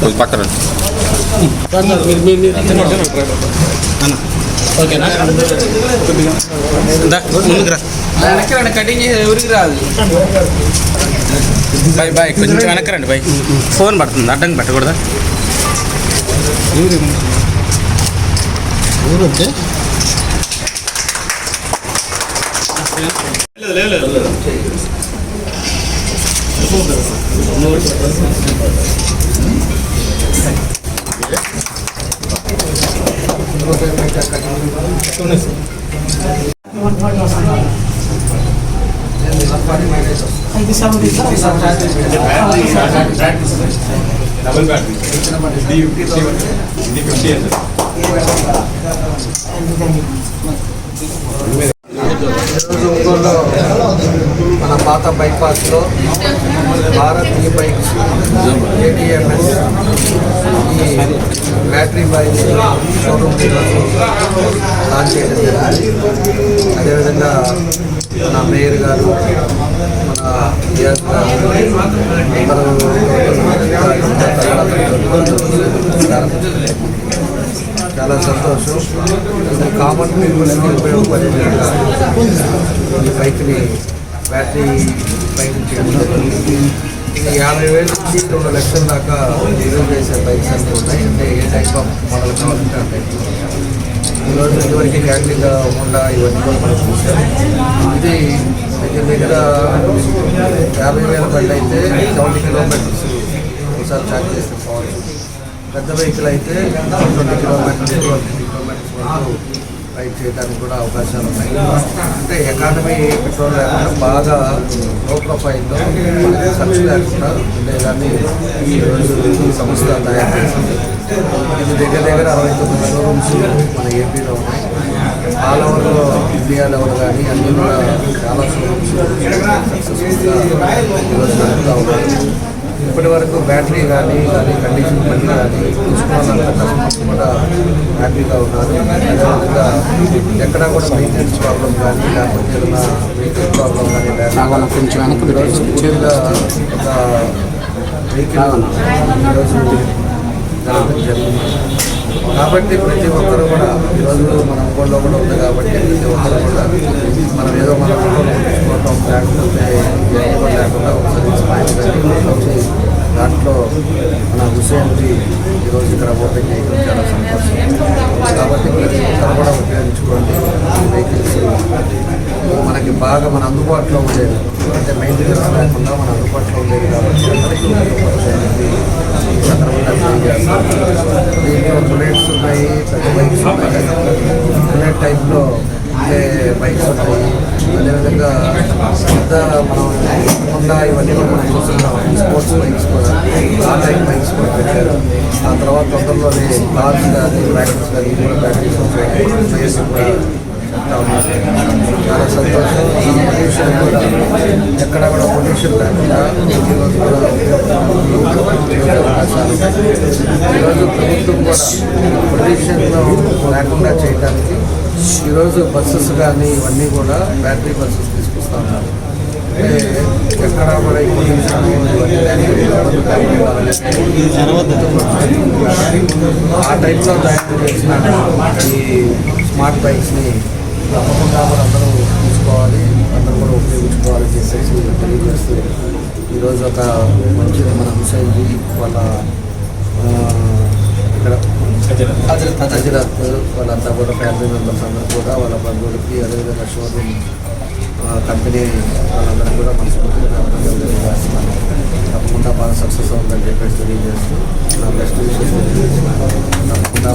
కొంచెం పక్కన ఓకేనా దా, ముందుకు రా వెనక్కి రండి కటింగ్ చేసి ఎవరికి రాదు బాయ్ బాయ్ కొంచెం వెనక్కి రండి బాయ్ ఫోన్ పడుతుంది అడ్డంగా పెట్టకూడదా డబుల్ బ్యాట్ ఇది ఫిఫ్టీ ఇది ఫిఫ్టీ అండి ఈరోజు ఒంగోలులో మన పాత బైపాస్లో భారత్ ఈ బైక్స్ ఏడిఎంఎస్ ఈ బ్యాటరీ బైక్ షోరూమ్ లాంచ్ చేయడం జరిగింది. అదేవిధంగా మన మేయర్ గారు మన డిఆర్ అందరూ చాలా సంతోషం ఇది కామన్ పీపుల్స్కి ఉపయోగపడే విధంగా ఈ బైక్ని బ్యాటరీ బైక్ చేయడం ఇది యాభై వేల నుంచి రెండు లక్షల దాకా రిజర్వ్ చేసే బైక్స్ అన్నీ ఉన్నాయి. అంటే ఏ టైప్ ఆఫ్ మోడల్ కావాలంటే ఆ టైప్ ఈరోజు ఇదివరకు క్యాంటీన్గా హోండా ఇవన్నీ కూడా మనం చూసాం ఇది దగ్గర దగ్గర యాభై వేల బండి అయితే సెవెంటీ కిలోమీటర్స్ ఒకసారి ఛార్జ్ చేస్తే పోవచ్చు పెద్ద వెహికల్ అయితే ట్వంటీ కిలోమీటర్స్ ట్వంటీ కిలోమీటర్స్ వరకు రైడ్ చేయడానికి కూడా అవకాశాలు ఉన్నాయి. అంటే ఎకానమీ పెట్రోల్ లేకుండా బాగా లో ప్రొఫైల్లో ఖర్చు లేకుండా ఉండేదాన్ని ఈ రోజు సంస్థ తయారు చేసింది. ఇది దగ్గర దగ్గర అరవై తొమ్మిది షోరూమ్స్ మన ఏపీలో ఉన్నాయి. ఆల్ ఓవర్లో ఇండియా లెవెల్ కానీ అన్ని కూడా చాలా షోరూమ్స్ సక్సెస్ఫుల్గా ఈరోజు నడుపుతూ ఉన్నాయి ఇప్పటి వరకు బ్యాటరీ కానీ కానీ కండిషన్ బండి కానీ కస్టమర్స్ కూడా హ్యాపీగా ఉన్నారు. అదేవిధంగా ఎక్కడా కూడా మెయింటెనెన్స్ ప్రాబ్లం కానీ లేకపోతే ఏదైనా వెహికల్ ప్రాబ్లం కానీ లేకుండా వెనక్కి ఈరోజు ముఖ్యంగా ఒక వెహికల్ ఈరోజు జరగడం జరిగింది. కాబట్టి ప్రతి ఒక్కరు కూడా ఈరోజు మన ఒంగోలులో కూడా ఉంది కాబట్టి ప్రతి ఒక్కరు కూడా మనం ఏదో మన ఒంగోలు కొట్టించుకోవటం లేకపోతే లేకుండా ఒకసారి స్మైల్ కానీ వచ్చి దాంట్లో మన హుసేన్కి ఈరోజు ఇక్కడ ఓపెన్ చేయడం చాలా సంతోషం. కాబట్టి ప్రతి ఒక్కరు కూడా ఉపయోగించుకోండి. వెహికల్స్ మనకి బాగా మన అందుబాటులో ఉండేది. అంటే మెయింటెనెన్స్ లేకుండా మన అందుబాటులో ఉండేది కాబట్టి అందరికీ ఉపయోగపడుతుంది. సందర్భంగా దీంట్లో బుల్లెట్స్ ఉన్నాయి పెద్ద బైక్స్ ఉన్నాయి. బుల్లెట్ టైప్లో ఉండే బైక్స్ ఉన్నాయి అదేవిధంగా పెద్ద మనం హోండా ఇవన్నీ కూడా మనం చూస్తున్నాం స్పోర్ట్స్ బైక్స్ కూడా ఆ టైప్ బైక్స్ కూడా పెట్టారు. ఆ తర్వాత తొందరలోనే కార్స్ కానీ బ్యాటరీస్ కానీ కూడా బ్యాటరీస్ కూడా చాలా సంతోషం. ఈ పొల్యూషన్ కూడా ఎక్కడ కూడా పొల్యూషన్ లేకుండా ఈరోజు కూడా అవకాశాలు ఈరోజు ప్రభుత్వం కూడా పొల్యూషన్ లేకుండా చేయడానికి ఈరోజు బస్సెస్ కానీ ఇవన్నీ కూడా బ్యాటరీ బస్సెస్ తీసుకొస్తా ఎక్కడ ఆ టైప్లో తయారు చేసిన ఈ స్మార్ట్ బైక్స్ని తప్పకుండా అందరూ తీసుకోవాలి అందరూ కూడా ఉపయోగించుకోవాలి చెప్పేసి తెలియజేస్తూ ఈరోజు ఒక మంచి మన హుసేన్జీ వాళ్ళ హజరత్ వాళ్ళంతా కూడా ఫ్యామిలీ మెంబర్స్ అందరూ కూడా వాళ్ళ బంధువులకి అదేవిధంగా షోరూమ్ కంపెనీ వాళ్ళందరూ కూడా మనస్ఫూర్తిగా అభినందనలు తప్పకుండా బాగా సక్సెస్ అవుతుందని చెప్పేసి తెలియజేస్తూ నా బెస్ట్ విషయం తప్పకుండా